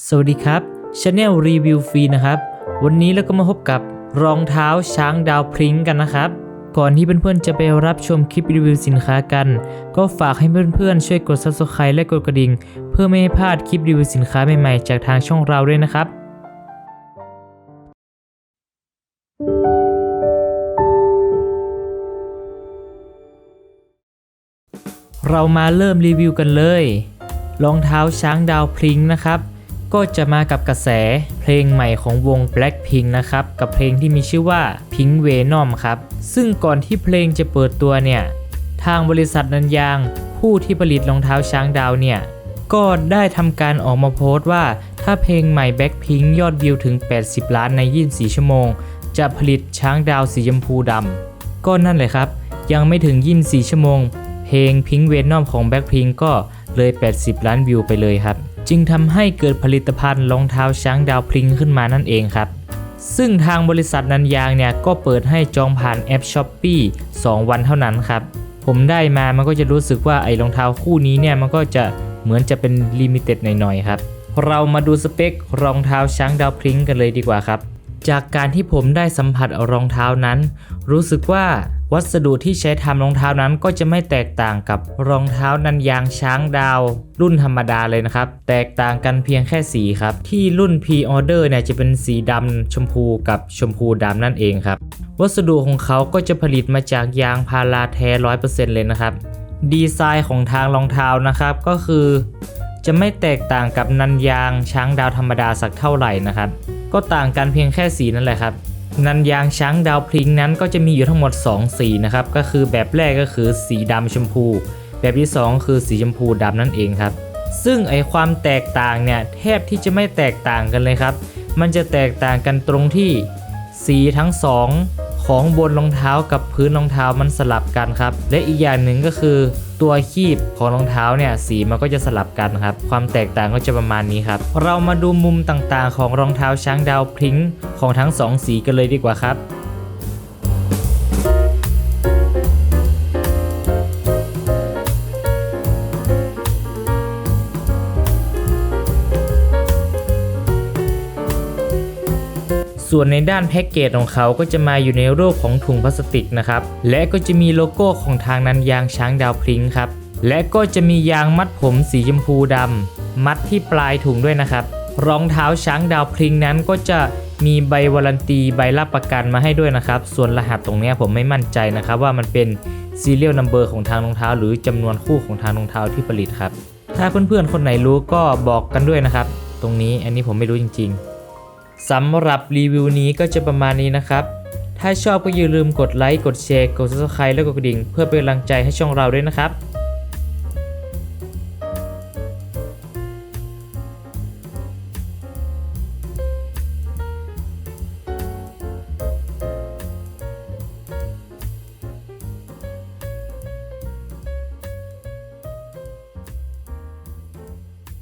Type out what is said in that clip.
สวัสดีครับชาแนลรีวิวฟรีนะครับ วันนี้เราก็มาพบกับรองเท้าช้างดาวพริ้งกันนะครับ ก่อนที่เพื่อนๆจะไปรับชมคลิปรีวิวสินค้ากัน ก็ฝากให้เพื่อนๆช่วยกด subscribe และกดกระดิ่ง เพื่อไม่ให้พลาดคลิปรีวิวสินค้าใหม่ๆ จากทางช่องเราด้วยนะครับเรามาเริ่มรีวิวกันเลย รองเท้าช้างดาวพริ้งนะครับ ก็จะมากับกระแสเพลงใหม่ของวง Blackpink นะครับ กับเพลงที่มีชื่อว่า Pink Venom ครับ ซึ่งก่อนที่เพลงจะเปิดตัวเนี่ย ทางบริษัทนันยาง ผู้ที่ผลิตรองเท้าช้างดาวเนี่ย ก็ได้ทำการออกมาโพสต์ว่า ถ้าเพลงใหม่ Blackpink ยอดวิวถึง 80 ล้านใน 24 ชั่วโมง จะผลิตช้างดาวสีชมพูดำก็นั่นเลยครับ ยังไม่ถึง 24 ชั่วโมง เพลง Pink Venom ของ Blackpink ก็เลย 80 ล้านวิวไปเลยครับ จึงทำให้เกิดผลิตภัณฑ์รองเท้าช้างดาวพลิงขึ้นมานั่นเองครับ ซึ่งทางบริษัทนันยางเนี่ยก็เปิดให้จองผ่านแอปช้อปปี้2วันเท่านั้นครับ ผมได้มามันก็จะรู้สึกว่าไอ้รองเท้าคู่นี้เนี่ยมันก็จะเหมือนจะเป็นลิมิเต็ดหน่อยๆครับ เรามาดูสเปครองเท้าช้างดาวพลิงกันเลยดีกว่าครับ จากการที่ผมได้สัมผัสรองเท้านั้น รู้สึกว่าวัสดุที่ใช้ทำรองเท้านั้นก็จะไม่แตกต่างกับรองเท้านันยางช้างดาว รุ่นธรรมดาเลยนะครับ แตกต่างกันเพียงแค่สีครับ ที่รุ่น Pre-Order เนี่ยจะเป็นสีดำชมพูกับชมพูดำนั่นเองครับ วัสดุของเขาก็จะผลิตมาจากยางพาราแท้100%เลยนะครับ ดีไซน์ของทางรองเท้านะครับก็คือ จะไม่แตกต่างกับนันยางช้างดาวธรรมดาสักเท่าไหร่นะครับ ก็ต่างกันเพียงแค่สีนั่นแหละครับนันยางช้างดาวพลิงนั้นก็จะมีอยู่ทั้งหมด 2 สีนะครับ ก็คือแบบแรกก็คือสีดำชมพู แบบที่ 2 คือสีชมพูดำนั่นเองครับ ซึ่งไอความแตกต่างเนี่ยแทบที่จะไม่แตกต่างกันเลยครับ มันจะแตกต่างกันตรงที่สีทั้งสอง ของบนรองเท้ากับพื้นรองเท้ามันสลับกันครับ และอีกอย่างหนึ่งก็คือ ตัวคีบของรองเท้าเนี่ยสีมันก็จะสลับกันครับ ความแตกต่างก็จะประมาณนี้ครับ เรามาดูมุมต่างๆ ของรองเท้าช้างดาวพริ้งของทั้งสองสีกันเลยดีกว่าครับ ส่วนในด้านแพ็กเกจของเขาก็จะมาอยู่ในรูปของถุงพลาสติกนะครับ และก็จะมีโลโก้ของทางนันยางช้างดาวพริ้งครับ และก็จะมียางมัดผมสีชมพูดำมัดที่ปลายถุงด้วยนะครับ รองเท้าช้างดาวพริ้งนั้นก็จะมีใบวารันตีใบรับประกันมาให้ด้วยนะครับ ส่วนรหัสตรงนี้ผมไม่มั่นใจนะครับ ว่ามันเป็น serial number ของทางรองเท้า หรือจำนวนคู่ของทางรองเท้าที่ผลิตครับ ถ้าเพื่อนๆคนไหนรู้ก็บอกกันด้วยนะครับ ตรงนี้อันนี้ผมไม่รู้จริง ๆ สำหรับรีวิวนี้ก็จะประมาณนี้นะครับ ถ้าชอบก็อย่าลืมกดไลค์ กดแชร์ กด subscribe และกดกระดิ่ง เพื่อเป็นกำลังใจให้ช่องเราด้วยนะครับ